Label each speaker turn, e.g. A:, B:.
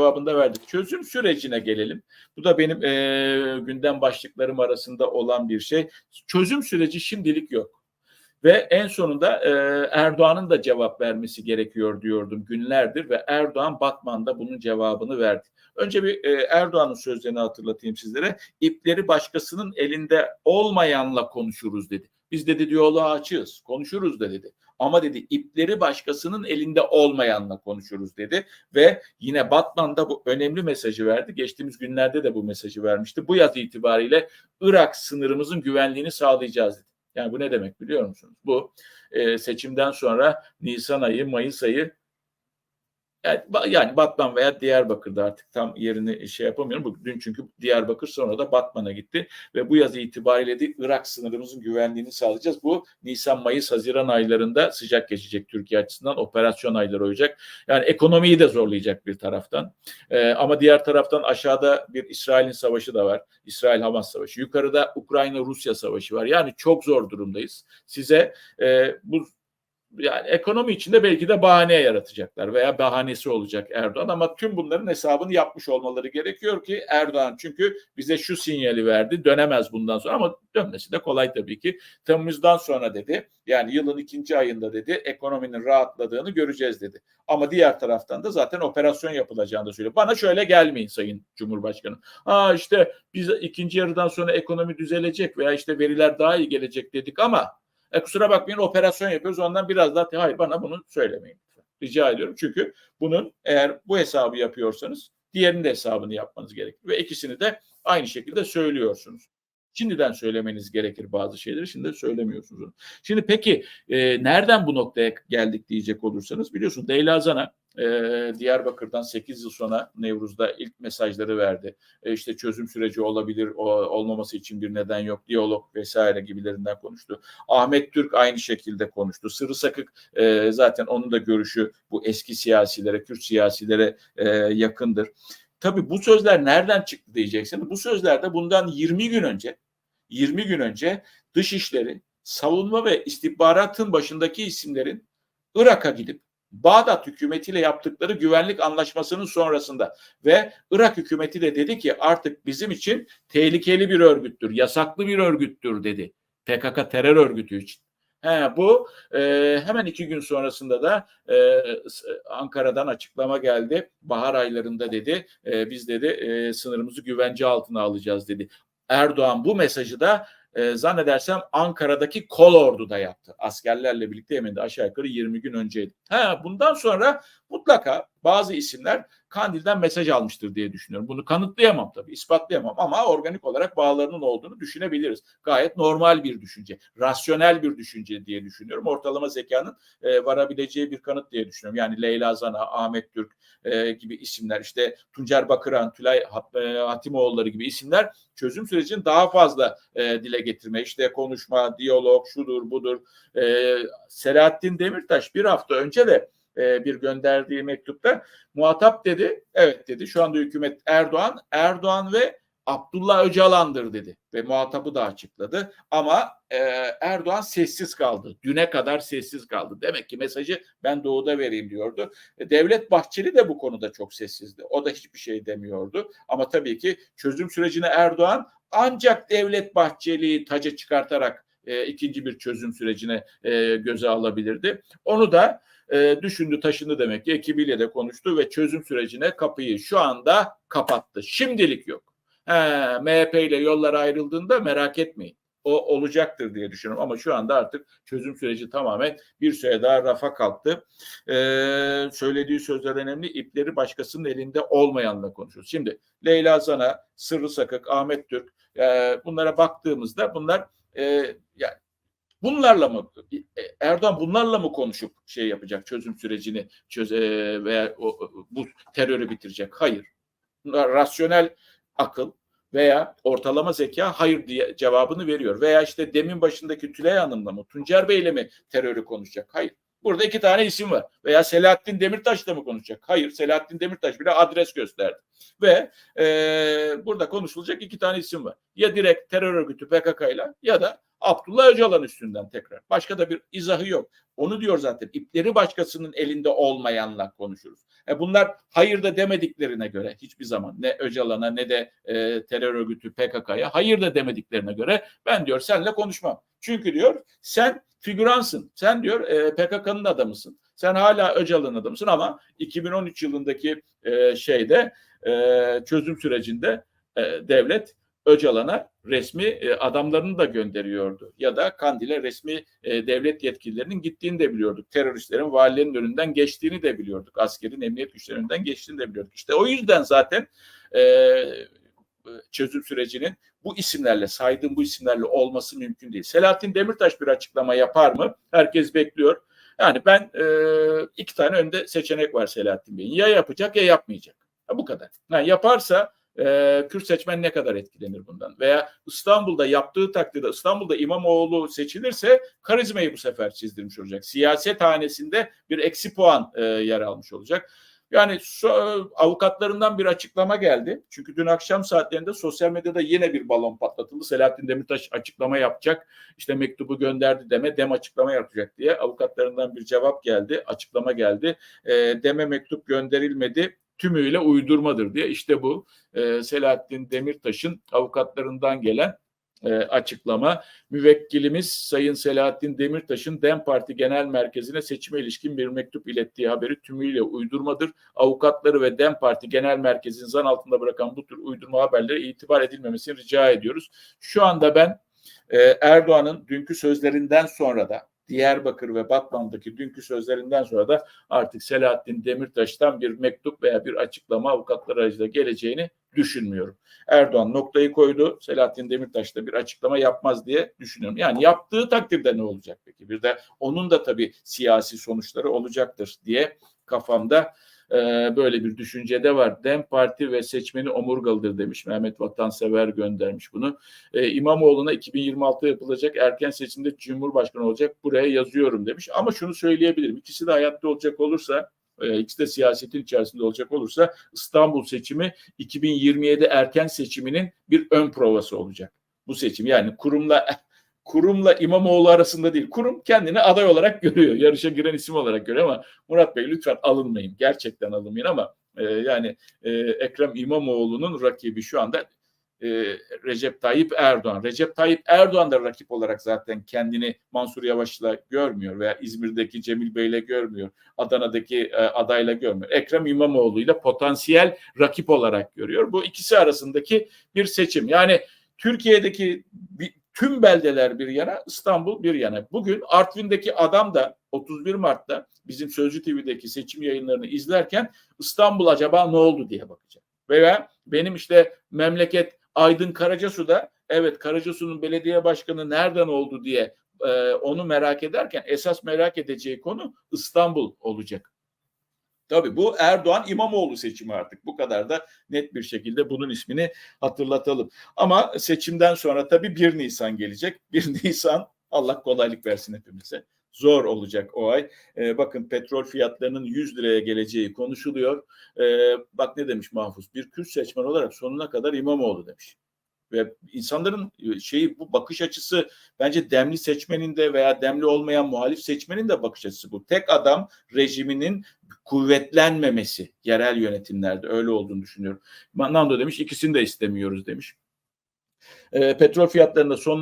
A: cevabında verdik. Çözüm sürecine gelelim. Bu da benim e, gündem başlıklarım arasında olan bir şey. Çözüm süreci şimdilik yok. Ve en sonunda e, Erdoğan'ın da cevap vermesi gerekiyor diyordum günlerdir ve Erdoğan Batman'da bunun cevabını verdi. Önce bir e, Erdoğan'ın sözlerini hatırlatayım sizlere. İpleri başkasının elinde olmayanla konuşuruz dedi. Biz dedi diyaloğa açığız, konuşuruz da dedi. Ama dedi ipleri başkasının elinde olmayanla konuşuruz dedi. Ve yine Batman'da bu önemli mesajı verdi. Geçtiğimiz günlerde de bu mesajı vermişti. Bu yaz itibariyle Irak sınırımızın güvenliğini sağlayacağız dedi. Yani bu ne demek biliyor musunuz? Bu e, seçimden sonra Nisan ayı, Mayıs ayı yani, Batman veya Diyarbakır'da artık tam yerini şey yapamıyorum. Dün çünkü Diyarbakır sonra da Batman'a gitti ve bu yaz itibariyle de Irak sınırımızın güvenliğini sağlayacağız. Bu Nisan, Mayıs, Haziran aylarında sıcak geçecek Türkiye açısından operasyon ayları olacak. Yani ekonomiyi de zorlayacak bir taraftan. Ee, ama diğer taraftan aşağıda bir İsrail'in savaşı da var. İsrail-Hamas savaşı. Yukarıda Ukrayna-Rusya savaşı var. Yani çok zor durumdayız. Size e, bu yani ekonomi içinde belki de bahane yaratacaklar veya bahanesi olacak Erdoğan ama tüm bunların hesabını yapmış olmaları gerekiyor ki Erdoğan çünkü bize şu sinyali verdi dönemez bundan sonra ama dönmesi de kolay tabii ki. Temmuz'dan sonra dedi yani yılın ikinci ayında dedi ekonominin rahatladığını göreceğiz dedi. Ama diğer taraftan da zaten operasyon yapılacağını da söylüyor. Bana şöyle gelmeyin Sayın Cumhurbaşkanı. Ha işte biz ikinci yarıdan sonra ekonomi düzelecek veya işte veriler daha iyi gelecek dedik ama e, kusura bakmayın operasyon yapıyoruz ondan biraz daha hayır bana bunu söylemeyin. Rica ediyorum. Çünkü bunun eğer bu hesabı yapıyorsanız diğerinin de hesabını yapmanız gerekir. Ve ikisini de aynı şekilde söylüyorsunuz. Şimdiden söylemeniz gerekir bazı şeyleri. Şimdi söylemiyorsunuz. Şimdi peki e, nereden bu noktaya geldik diyecek olursanız biliyorsun Leyla Zana e, Diyarbakır'dan 8 yıl sonra Nevruz'da ilk mesajları verdi. E, işte çözüm süreci olabilir, o, olmaması için bir neden yok, diyalog vesaire gibilerinden konuştu. Ahmet Türk aynı şekilde konuştu. Sırrı Sakık e, zaten onun da görüşü bu eski siyasilere, Kürt siyasilere e, yakındır. Tabii bu sözler nereden çıktı diyeceksiniz. Bu sözler de bundan 20 gün önce 20 gün önce dışişleri, savunma ve istihbaratın başındaki isimlerin Irak'a gidip Bağdat hükümetiyle yaptıkları güvenlik anlaşmasının sonrasında ve Irak hükümeti de dedi ki artık bizim için tehlikeli bir örgüttür, yasaklı bir örgüttür dedi. PKK terör örgütü için. He, bu e, hemen iki gün sonrasında da e, Ankara'dan açıklama geldi. Bahar aylarında dedi e, biz dedi e, sınırımızı güvence altına alacağız dedi. Erdoğan bu mesajı da e, zannedersem Ankara'daki kol orduda yaptı. Askerlerle birlikte Yemen'de aşağı yukarı 20 gün önceydi. Ha, bundan sonra mutlaka bazı isimler Kandil'den mesaj almıştır diye düşünüyorum. Bunu kanıtlayamam tabii, ispatlayamam ama organik olarak bağlarının olduğunu düşünebiliriz. Gayet normal bir düşünce, rasyonel bir düşünce diye düşünüyorum. Ortalama zekanın e, varabileceği bir kanıt diye düşünüyorum. Yani Leyla Zana, Ahmet Türk e, gibi isimler, işte Tuncer Bakıran, Tülay e, Hatimoğulları gibi isimler çözüm sürecini daha fazla e, dile getirme, işte konuşma, diyalog, şudur budur. E, Selahattin Demirtaş bir hafta önce de e, bir gönderdiği mektupta muhatap dedi. Evet dedi. Şu anda hükümet Erdoğan, Erdoğan ve Abdullah Öcalan'dır dedi ve muhatabı da açıkladı. Ama e, Erdoğan sessiz kaldı. Düne kadar sessiz kaldı. Demek ki mesajı ben doğuda vereyim diyordu. E, Devlet Bahçeli de bu konuda çok sessizdi. O da hiçbir şey demiyordu. Ama tabii ki çözüm sürecine Erdoğan ancak Devlet Bahçeli'yi taca çıkartarak e, ikinci bir çözüm sürecine e, göze alabilirdi. Onu da e, düşündü taşındı demek ki ekibiyle de konuştu ve çözüm sürecine kapıyı şu anda kapattı. Şimdilik yok. He, MHP ile yollar ayrıldığında merak etmeyin. O olacaktır diye düşünüyorum ama şu anda artık çözüm süreci tamamen bir süre daha rafa kalktı. Ee, söylediği sözler önemli. İpleri başkasının elinde olmayanla konuşuyoruz. Şimdi Leyla Zana, Sırrı Sakık, Ahmet Türk e, bunlara baktığımızda bunlar e, yani Bunlarla mı Erdoğan bunlarla mı konuşup şey yapacak çözüm sürecini çöze veya o, bu terörü bitirecek? Hayır. Rasyonel akıl veya ortalama zeka hayır diye cevabını veriyor. Veya işte demin başındaki Tülay Hanım'la mı Tuncer Bey'le mi terörü konuşacak? Hayır. Burada iki tane isim var. Veya Selahattin Demirtaş da mı konuşacak? Hayır, Selahattin Demirtaş bile adres gösterdi. Ve e, burada konuşulacak iki tane isim var. Ya direkt terör örgütü PKK ile ya da Abdullah Öcalan üstünden tekrar. Başka da bir izahı yok. Onu diyor zaten. İpleri başkasının elinde olmayanla konuşuruz. E bunlar hayır da demediklerine göre hiçbir zaman ne Öcalan'a ne de e, terör örgütü PKK'ya hayır da demediklerine göre ben diyor seninle konuşmam. Çünkü diyor sen figüransın. Sen diyor e, PKK'nın adamısın. Sen hala Öcalan'ın adamısın ama 2013 yılındaki e, şeyde e, çözüm sürecinde e, devlet Öcalan'a resmi e, adamlarını da gönderiyordu. Ya da Kandil'e resmi e, devlet yetkililerinin gittiğini de biliyorduk. Teröristlerin valilerin önünden geçtiğini de biliyorduk. Askerin emniyet güçlerinin önünden geçtiğini de biliyorduk. İşte o yüzden zaten e, çözüm sürecinin bu isimlerle saydığım bu isimlerle olması mümkün değil. Selahattin Demirtaş bir açıklama yapar mı? Herkes bekliyor. Yani ben iki tane önde seçenek var Selahattin Bey'in. Ya yapacak ya yapmayacak. Bu kadar. Yani yaparsa e, Kürt seçmen ne kadar etkilenir bundan? Veya İstanbul'da yaptığı takdirde İstanbul'da İmamoğlu seçilirse karizmayı bu sefer çizdirmiş olacak. Siyaset hanesinde bir eksi puan e, yer almış olacak. Yani so, avukatlarından bir açıklama geldi. Çünkü dün akşam saatlerinde sosyal medyada yine bir balon patlatıldı. Selahattin Demirtaş açıklama yapacak. İşte mektubu gönderdi deme, dem açıklama yapacak diye avukatlarından bir cevap geldi, açıklama geldi. E, deme mektup gönderilmedi tümüyle uydurmadır diye. İşte bu e, Selahattin Demirtaş'ın avukatlarından gelen e, açıklama. Müvekkilimiz Sayın Selahattin Demirtaş'ın DEM Parti Genel Merkezi'ne seçime ilişkin bir mektup ilettiği haberi tümüyle uydurmadır. Avukatları ve DEM Parti Genel Merkezi'nin zan altında bırakan bu tür uydurma haberlere itibar edilmemesini rica ediyoruz. Şu anda ben e, Erdoğan'ın dünkü sözlerinden sonra da Diyarbakır ve Batman'daki dünkü sözlerinden sonra da artık Selahattin Demirtaş'tan bir mektup veya bir açıklama avukatlar aracılığıyla geleceğini düşünmüyorum. Erdoğan noktayı koydu. Selahattin Demirtaş da bir açıklama yapmaz diye düşünüyorum. Yani yaptığı takdirde ne olacak peki? Bir de onun da tabii siyasi sonuçları olacaktır diye kafamda e, böyle bir düşüncede var. Dem Parti ve seçmeni omurgalıdır demiş. Mehmet Vatansever göndermiş bunu. E, İmamoğlu'na 2026'da yapılacak erken seçimde Cumhurbaşkanı olacak. Buraya yazıyorum demiş. Ama şunu söyleyebilirim. İkisi de hayatta olacak olursa e, ikisi de siyasetin içerisinde olacak olursa İstanbul seçimi 2027 erken seçiminin bir ön provası olacak. Bu seçim yani kurumla kurumla İmamoğlu arasında değil. Kurum kendini aday olarak görüyor. Yarışa giren isim olarak görüyor ama Murat Bey lütfen alınmayın. Gerçekten alınmayın ama e, yani e, Ekrem İmamoğlu'nun rakibi şu anda e, Recep Tayyip Erdoğan. Recep Tayyip Erdoğan da rakip olarak zaten kendini Mansur Yavaş'la görmüyor veya İzmir'deki Cemil Bey'le görmüyor. Adana'daki e, adayla görmüyor. Ekrem İmamoğlu ile potansiyel rakip olarak görüyor. Bu ikisi arasındaki bir seçim. Yani Türkiye'deki tüm beldeler bir yana, İstanbul bir yana. Bugün Artvin'deki adam da 31 Mart'ta bizim Sözcü TV'deki seçim yayınlarını izlerken İstanbul acaba ne oldu diye bakacak. Veya benim işte memleket Aydın Karacasu'da evet Karacasu'nun belediye başkanı nereden oldu diye e, onu merak ederken esas merak edeceği konu İstanbul olacak. Tabii bu Erdoğan İmamoğlu seçimi artık. Bu kadar da net bir şekilde bunun ismini hatırlatalım. Ama seçimden sonra tabii 1 Nisan gelecek. 1 Nisan Allah kolaylık versin hepimize. Zor olacak o ay. Ee, bakın petrol fiyatlarının 100 liraya geleceği konuşuluyor. Ee, bak ne demiş Mahfuz? Bir Kürt seçmen olarak sonuna kadar İmamoğlu demiş ve insanların şeyi bu bakış açısı bence demli seçmenin de veya demli olmayan muhalif seçmenin de bakış açısı bu. Tek adam rejiminin kuvvetlenmemesi yerel yönetimlerde öyle olduğunu düşünüyorum. Nando demiş ikisini de istemiyoruz demiş. E, petrol fiyatlarında son